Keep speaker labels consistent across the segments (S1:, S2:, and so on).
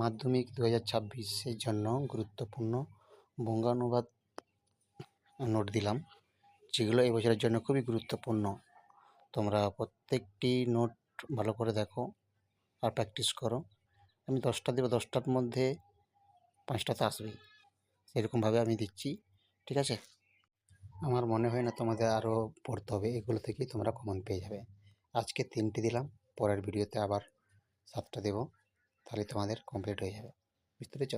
S1: মাধ্যমিক দু হাজার ছাব্বিশের জন্য গুরুত্বপূর্ণ বঙ্গানুবাদ নোট দিলাম, যেগুলো এই বছরের জন্য খুবই গুরুত্বপূর্ণ। তোমরা প্রত্যেকটি নোট ভালো করে দেখো আর প্র্যাকটিস করো। আমি দশটা দেবো, দশটার মধ্যে পাঁচটা তো আসবেই। সেরকমভাবে আমি দিচ্ছি, ঠিক আছে? আমার মনে হয় না তোমাদের আরও পড়তে হবে, এগুলো থেকেই তোমরা কমন পেয়ে যাবে। আজকে তিনটে দিলাম, পরের ভিডিওতে আবার সাতটা দেবো। তাহলে তোমাদের কমপ্লিট হয়ে যাবে। বুঝতে পেরেছ?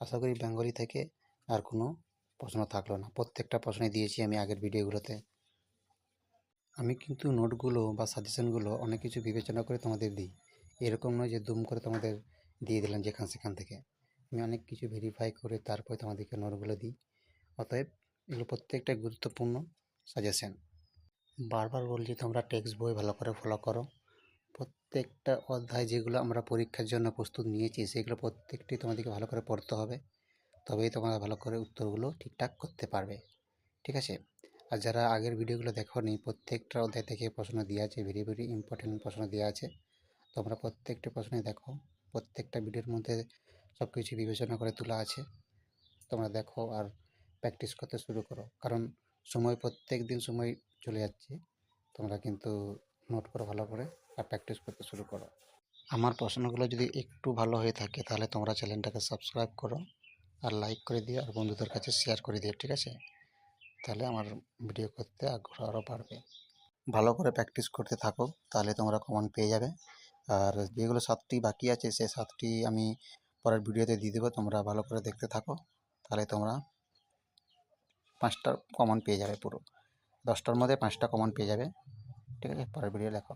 S1: আশা করি বেঙ্গলি থেকে আর কোনো প্রশ্ন থাকল না। প্রত্যেকটা প্রশ্নই দিয়েছি আমি আগের ভিডিওগুলোতে। আমি কিন্তু নোটগুলো বা সাজেশনগুলো অনেক কিছু বিবেচনা করে তোমাদের দিই। এরকম নয় যে দুম করে তোমাদের দিয়ে দিলাম যেখান সেখান থেকে। আমি অনেক কিছু ভেরিফাই করে তারপরে তোমাদেরকে নোটগুলো দিই। অতএব এগুলো প্রত্যেকটা গুরুত্বপূর্ণ সাজেশন বারবার বলছি তোমরা টেক্সট বই ভালো করে ফলো করো। প্রত্যেকটা অধ্যায় যেগুলো আমরা পরীক্ষার জন্য প্রস্তুত নিয়েছি, সেগুলো প্রত্যেকটি তোমাদেরকে ভালো করে পড়তে হবে। তবেই তোমরা ভালো করে উত্তরগুলো ঠিকঠাক করতে পারবে। ঠিক আছে? আর যারা আগের ভিডিওগুলো দেখোনি, প্রত্যেকটা অধ্যায় থেকে প্রশ্ন দেওয়া আছে ভেরি ভেরি ইম্পর্টেন্ট প্রশ্ন দেওয়া আছে। তোমরা প্রত্যেকটি প্রশ্নে দেখো। প্রত্যেকটা ভিডিওর মধ্যে সব কিছু বিবেচনা করে তোলা আছে। তোমরা দেখো আর প্র্যাকটিস করতে শুরু করো। কারণ সময় প্রত্যেক দিন সময় চলে যাচ্ছে। তোমরা কিন্তু নোট করো ভালো করে। আর প্র্যাকটিস করতে শুরু করো। আমার প্রশ্নগুলো যদি একটু ভালো হয়ে থাকে, তাহলে তোমরা চ্যানেলটাকে সাবস্ক্রাইব করো আর লাইক করে দিও আর বন্ধুদের কাছে শেয়ার করে দিও, ঠিক আছে? তাহলে আমার ভিডিও করতে আগ্রহ আরও বাড়বে। ভালো করে প্র্যাকটিস করতে থাকো, তাহলে তোমরা কমন পেয়ে যাবে। আর যেগুলো সাতটি বাকি আছে, সেই সাতটি আমি পরের ভিডিওতে দিয়ে দেবো, তোমরা ভালো করে দেখতে থাকো। তাহলে তোমরা পাঁচটা কমন পেয়ে যাবে পুরো। দশটার মধ্যে পাঁচটা কমন পেয়ে যাবে, ঠিক আছে? পরের ভিডিও দেখো